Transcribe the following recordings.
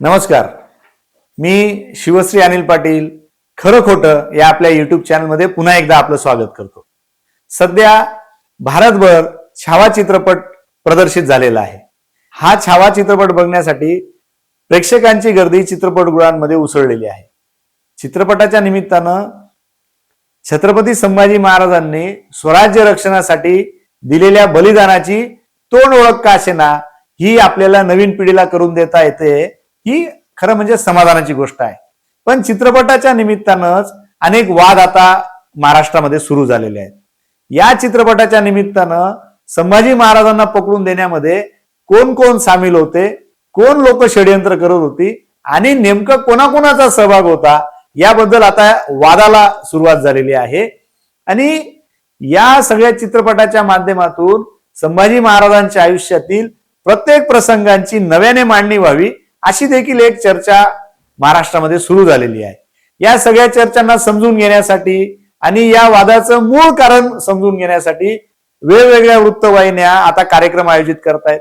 नमस्कार. मी शिवश्री अनिल पाटील खरं खोटं या आपल्या युट्यूब चॅनलमध्ये पुन्हा एकदा आपलं स्वागत करतो. सध्या भारतभर छावा चित्रपट प्रदर्शित झालेला आहे. हा छावा चित्रपट बघण्यासाठी प्रेक्षकांची गर्दी चित्रपटगृहांमध्ये उसळलेली आहे. चित्रपटाच्या निमित्तानं छत्रपती संभाजी महाराजांनी स्वराज्य रक्षणासाठी दिलेल्या बलिदानाची तोंड ओळख का असेना ही आपल्याला नवीन पिढीला करून देता येते ही खरं म्हणजे समाधानाची गोष्ट आहे. पण चित्रपटाच्या निमित्तानंच अनेक वाद आता महाराष्ट्रामध्ये सुरू झालेले आहेत. या चित्रपटाच्या निमित्तानं संभाजी महाराजांना पकडून देण्यामध्ये कोण कोण सामील होते कोण लोक षडयंत्र करत होती आणि नेमकं कोणाकोणाचा सहभाग होता याबद्दल आता वादाला सुरुवात झालेली आहे. आणि या सगळ्या चित्रपटाच्या माध्यमातून संभाजी महाराजांच्या आयुष्यातील प्रत्येक प्रसंगांची नव्याने मांडणी व्हावी अशी देखील एक चर्चा महाराष्ट्रामध्ये सुरू झालेली आहे. या सगळ्या चर्चांना समजून घेण्यासाठी आणि या वादाचं मूळ कारण समजून घेण्यासाठी वेगवेगळ्या वृत्तवाहिन्या आता कार्यक्रम आयोजित करतायत.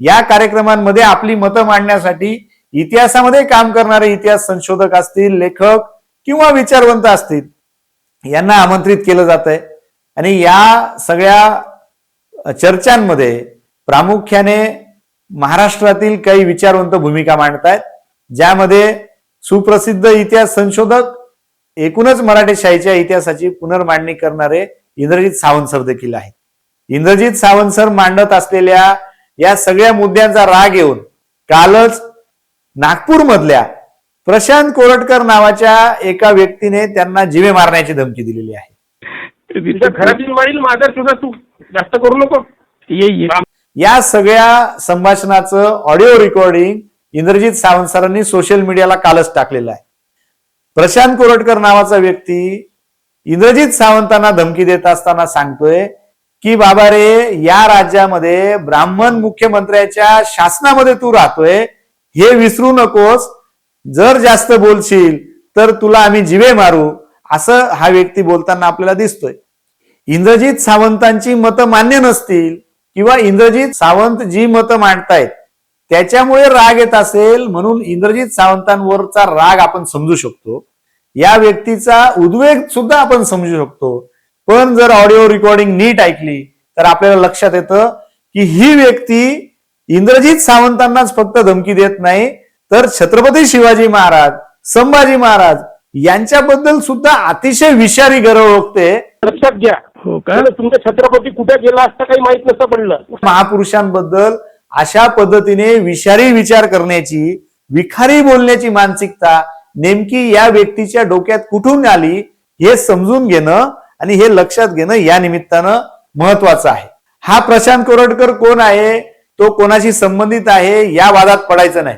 या कार्यक्रमांमध्ये आपली मतं मांडण्यासाठी इतिहासामध्ये काम करणारे इतिहास संशोधक असतील लेखक किंवा विचारवंत असतील यांना आमंत्रित केलं जात आहे आणि या सगळ्या चर्चांमध्ये प्रामुख्याने महाराष्ट्रातील काही विचारवंत भूमिका मांडतायत ज्यामध्ये सुप्रसिद्ध इतिहास संशोधक एकूणच मराठी शाहीच्या इतिहासाची पुनर्मांडणी करणारे इंद्रजित सावंत सर देखील आहेत. इंद्रजित सावंत सर मांडत असलेल्या या सगळ्या मुद्द्यांचा राग येऊन कालच नागपूर मधल्या प्रशांत कोरटकर नावाच्या एका व्यक्तीने त्यांना जिवे मारण्याची धमकी दिलेली आहे. खराबी माझा सुद्धा तू. जास्त करू नको. ये. या सगळ्या संभाषणाचं ऑडिओ रेकॉर्डिंग इंद्रजित सावंत सरांनी सोशल मीडियाला कालच टाकलेलं आहे. प्रशांत कोरटकर नावाचा व्यक्ती इंद्रजित सावंतांना धमकी देत असताना सांगतोय की बाबा रे या राज्यामध्ये ब्राह्मण मुख्यमंत्र्याच्या शासनामध्ये तू राहतोय हे विसरू नकोस. जर जास्त बोलशील तर तुला आम्ही जिवे मारू. असं हा व्यक्ती बोलताना आपल्याला दिसतोय. इंद्रजित सावंतांची मतं मान्य नसतील किंवा इंद्रजित सावंत जी मतं मांडतायत त्याच्यामुळे राग येत असेल म्हणून इंद्रजित सावंतांवरचा राग आपण समजू शकतो. या व्यक्तीचा उद्वेग सुद्धा आपण समजू शकतो. पण जर ऑडिओ रेकॉर्डिंग नीट ऐकली तर आपल्याला लक्षात येतं की ही व्यक्ती इंद्रजित सावंतांनाच फक्त धमकी देत नाही तर छत्रपती शिवाजी महाराज संभाजी महाराज यांच्याबद्दल सुद्धा अतिशय विषारी गरज ओळखते लक्षात घ्या. हो का? कारण तुमचा छत्रपती कुठे गेला असता काही माहीत नसतं पडलं. महापुरुषांबद्दल अशा पद्धतीने विषारी विचार करण्याची विखारी बोलण्याची मानसिकता नेमकी या व्यक्तीच्या डोक्यात कुठून आली हे समजून घेणं आणि हे लक्षात घेणं या निमित्तानं महत्वाचं आहे. हा प्रशांत कोरटकर कोण आहे? तो कोणाशी संबंधित आहे? या वादात पडायचं नाही.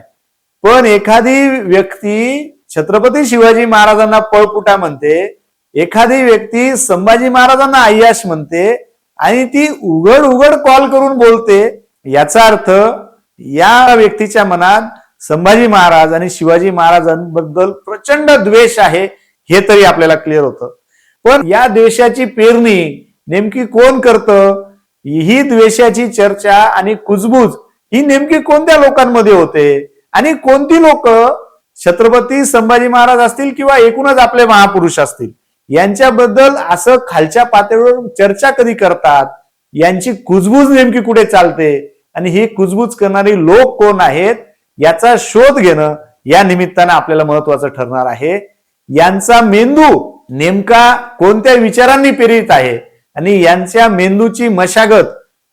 पण एखादी व्यक्ती छत्रपती शिवाजी महाराजांना पळपुटा म्हणते एखादी व्यक्ती संभाजी महाराजांना आय्याश म्हणते आणि ती उघड उघड कॉल करून बोलते याचा अर्थ या व्यक्तीच्या मनात संभाजी महाराज आणि शिवाजी महाराजांबद्दल प्रचंड द्वेष आहे हे तरी आपल्याला क्लिअर होतं. पण या द्वेषाची पेरणी नेमकी कोण करतं? ही द्वेषाची चर्चा आणि कुजबूज ही नेमकी कोणत्या लोकांमध्ये होते? आणि कोणती लोक छत्रपती संभाजी महाराज असतील किंवा एकूणच आपले महापुरुष असतील यांच्याबद्दल असं खालच्या पातळीवर चर्चा कधी करतात? यांची कुजबूज नेमकी कुठे चालते? आणि ही कुजबूज करणारी लोक कोण आहेत? याचा शोध घेणं या निमित्तानं आपल्याला महत्वाचं ठरणार आहे. यांचा मेंदू नेमका कोणत्या विचारांनी प्रेरित आहे? आणि यांच्या मेंदूची मशागत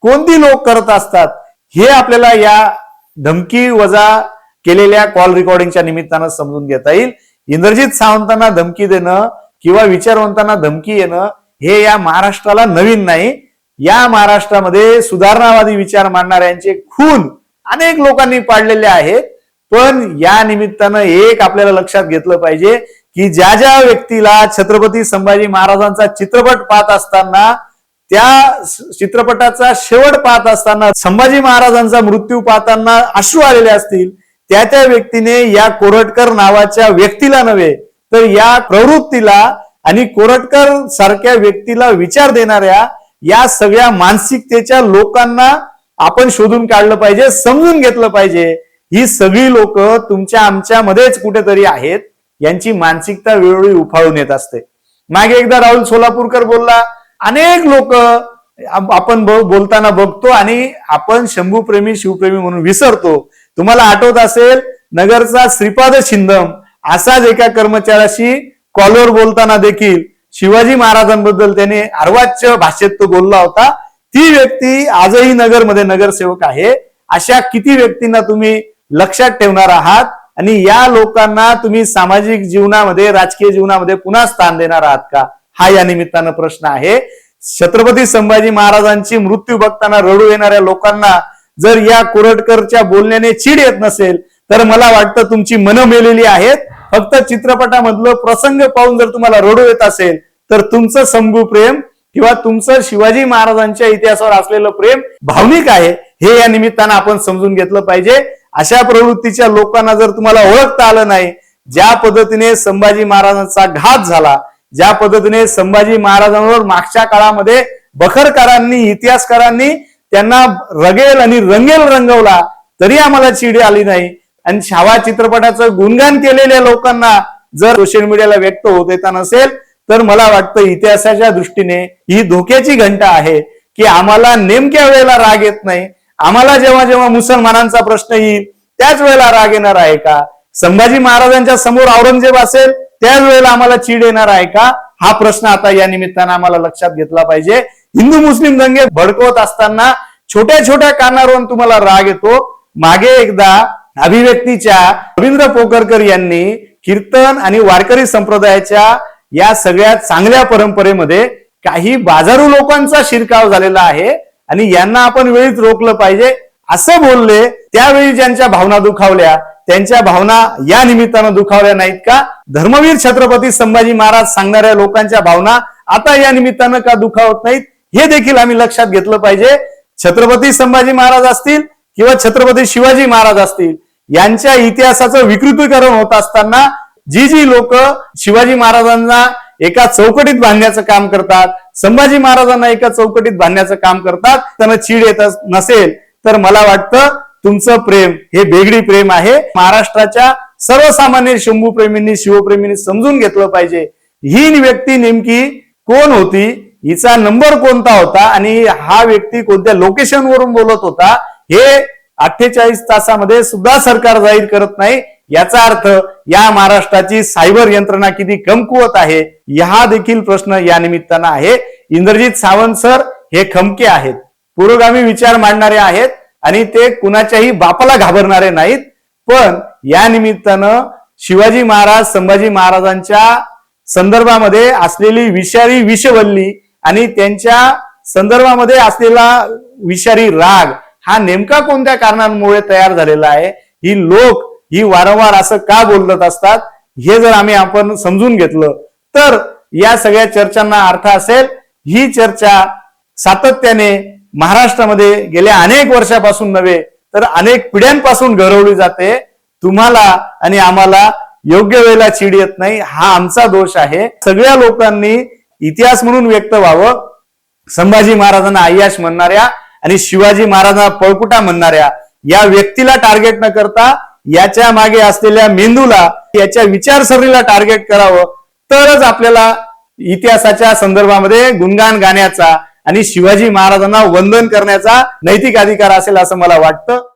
कोणती लोक करत असतात? हे आपल्याला या धमकी वजा केलेल्या कॉल रेकॉर्डिंगच्या निमित्तानं समजून घेता येईल. इंद्रजित सावंतांना धमकी देणं किंवा विचारवंतांना धमकी येणं हे या महाराष्ट्राला नवीन नाही. या महाराष्ट्रामध्ये सुधारणावादी विचार मांडणाऱ्यांचे खून अनेक लोकांनी पाडलेले आहेत. पण या निमित्तानं एक आपल्याला लक्षात घेतलं पाहिजे की ज्या ज्या व्यक्तीला छत्रपती संभाजी महाराजांचा चित्रपट पाहत असताना त्या चित्रपटाचा शेवट पाहत असताना संभाजी महाराजांचा मृत्यू पाहताना अश्रू आलेले असतील त्या त्या व्यक्तीने या कोरटकर नावाच्या व्यक्तीला नव्हे तर या प्रवृत्तीला आणि कोरटकर सारख्या व्यक्तीला विचार देणाऱ्या या सगळ्या मानसिकतेच्या लोकांना आपण शोधून काढलं पाहिजे समजून घेतलं पाहिजे. ही सगळी लोक तुमच्या आमच्यामध्येच कुठेतरी आहेत यांची मानसिकता वेळोवेळी उफाळून येत असते. मागे एकदा राहुल सोलापूरकर बोलला अनेक लोक आपण बोलताना बघतो आणि आपण शंभूप्रेमी शिवप्रेमी म्हणून विसरतो. तुम्हाला आठवत असेल नगरचा श्रीपाद छिंदम असाच एका कर्मचाऱ्याशी कॉलवर बोलताना देखील शिवाजी महाराजांबद्दल त्याने अर्वाच्य भाषेत तो बोलला होता. ती व्यक्ती आजही नगरमध्ये नगरसेवक आहे. अशा किती व्यक्तींना तुम्ही लक्षात ठेवणार आहात? आणि या लोकांना तुम्ही सामाजिक जीवनामध्ये राजकीय जीवनामध्ये पुन्हा स्थान देणार आहात का? हा या निमित्तानं प्रश्न आहे. छत्रपती संभाजी महाराजांची मृत्यू बघताना रडू येणाऱ्या लोकांना जर या कोरटकरच्या बोलण्याने चीड येत नसेल तर मला वाटतं तुमची मनं मेलेली आहेत. फक्त चित्रपटामधलं प्रसंग पाहून जर तुम्हाला रडू येत असेल तर तुमचं संभू प्रेम किंवा तुमचं शिवाजी महाराजांच्या इतिहासावर असलेलं प्रेम भावनिक आहे हे या निमित्तानं आपण समजून घेतलं पाहिजे. अशा प्रवृत्तीच्या लोकांना जर तुम्हाला ओळखता आलं नाही ज्या पद्धतीने संभाजी महाराजांचा घात झाला ज्या पद्धतीने संभाजी महाराजांवर मागच्या काळामध्ये बखरकारांनी इतिहासकारांनी त्यांना रगेल आणि रंगेल रंगवला तरी आम्हाला चिडी आली नाही. आणि छावा चित्रपटाचं गुणगान केलेल्या लोकांना जर सोशल मीडियाला व्यक्त होत येता नसेल तर मला वाटतं इतिहासाच्या दृष्टीने ही धोक्याची घंटा आहे की आम्हाला नेमक्या वेळेला राग येत नाही. आम्हाला जेव्हा जेव्हा मुसलमानांचा प्रश्न येईल त्याच वेळेला राग येणार आहे का? संभाजी महाराजांच्या समोर औरंगजेब असेल त्याच वेळेला आम्हाला चीड येणार आहे का? हा प्रश्न आता या निमित्तानं आम्हाला लक्षात घेतला पाहिजे. हिंदू मुस्लिम दंगे भडकवत असताना छोट्या छोट्या कारणावरून तुम्हाला राग येतो. मागे एकदा अभिव्यक्तीच्या रवींद्र पोकरकर यांनी कीर्तन आणि वारकरी संप्रदायाच्या या सगळ्या चांगल्या परंपरेमध्ये काही बाजारू लोकांचा शिरकाव झालेला आहे आणि यांना आपण वेळीच रोखलं पाहिजे. असं बोलले त्यावेळी ज्यांच्या भावना दुखावल्या त्यांच्या भावना या निमित्तानं दुखावल्या नाहीत का? धर्मवीर छत्रपती संभाजी महाराज सांगणाऱ्या लोकांच्या भावना आता या निमित्तानं का दुखावत नाहीत? हे देखील आम्ही लक्षात घेतलं पाहिजे. छत्रपती संभाजी महाराज असतील किंवा छत्रपती शिवाजी महाराज असतील यांच्या इतिहासाचं विकृतीकरण होत असताना जी जी लोक शिवाजी महाराजांना एका चौकटीत बांधण्याचं काम करतात संभाजी महाराजांना एका चौकटीत बांधण्याचं काम करतात त्यांना चीड येत नसेल तर मला वाटतं तुमचं प्रेम हे बेगडी प्रेम आहे. महाराष्ट्राच्या सर्वसामान्य शंभू प्रेमींनी शिवप्रेमींनी समजून घेतलं पाहिजे. ही व्यक्ती नेमकी कोण होती? हिचा नंबर कोणता होता आणि हा व्यक्ती कोणत्या लोकेशन वरून बोलत होता हे अठ्ठेचाळीस तासामध्ये सुद्धा सरकार जाहीर करत नाही. याचा अर्थ या महाराष्ट्राची सायबर यंत्रणा किती कमकुवत आहे हा देखील प्रश्न या निमित्तानं आहे. इंद्रजित सावंत सर हे खमके आहेत. पुरोगामी विचार मांडणारे आहेत आणि ते कुणाच्याही बापाला घाबरणारे नाहीत. पण या निमित्तानं शिवाजी महाराज संभाजी महाराजांच्या संदर्भामध्ये असलेली विषारी विषवल्ली आणि त्यांच्या संदर्भामध्ये असलेला विषारी राग हा नेमका कोणत्या कारणांमुळे तयार झालेला आहे? ही लोक ही वारंवार असं का बोलत असतात? हे जर आम्ही आपण समजून घेतलं तर या सगळ्या चर्चांना अर्थ असेल. ही चर्चा सातत्याने महाराष्ट्रामध्ये गेल्या अनेक वर्षापासून नव्हे तर अनेक पिढ्यांपासून घडवली जाते. तुम्हाला आणि आम्हाला योग्य वेळेला चिड येत नाही हा आमचा दोष आहे. सगळ्या लोकांनी इतिहास म्हणून व्यक्त व्हावं. संभाजी महाराजांना आय्याश म्हणणाऱ्या आणि शिवाजी महाराजांना पळकुटा म्हणणाऱ्या या व्यक्तीला टार्गेट न करता याच्या मागे असलेल्या मेंदूला याच्या विचारसरणीला टार्गेट करावं तरच आपल्याला इतिहासाच्या संदर्भामध्ये गुणगान गाण्याचा आणि शिवाजी महाराजांना वंदन करण्याचा नैतिक अधिकार असेल असं मला वाटतं.